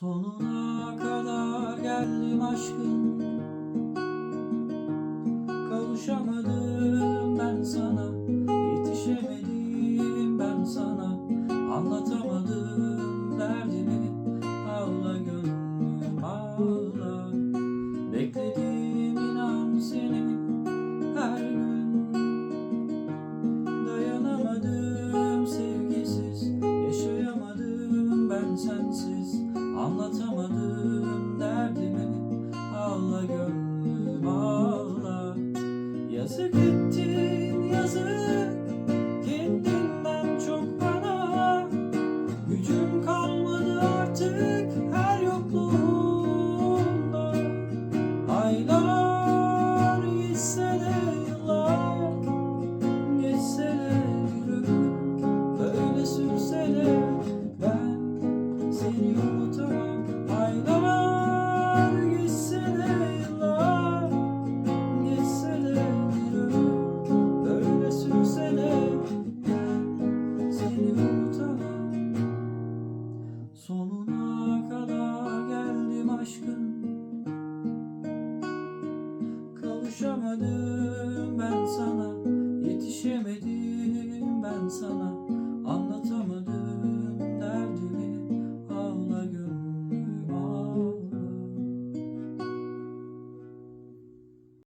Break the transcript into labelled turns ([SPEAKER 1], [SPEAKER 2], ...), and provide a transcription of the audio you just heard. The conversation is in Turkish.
[SPEAKER 1] Sonuna kadar geldim aşkın Kavuşamadım ben sana. Yetişemedim ben sana. Anlatamadım derdimi. Ağla gönlüm ağla. Bekledim Anlatamadım derdimi. Ağla gönlüm ağla. Yazık ettin yazık Sonuna kadar geldim aşkın. Kavuşamadım ben sana.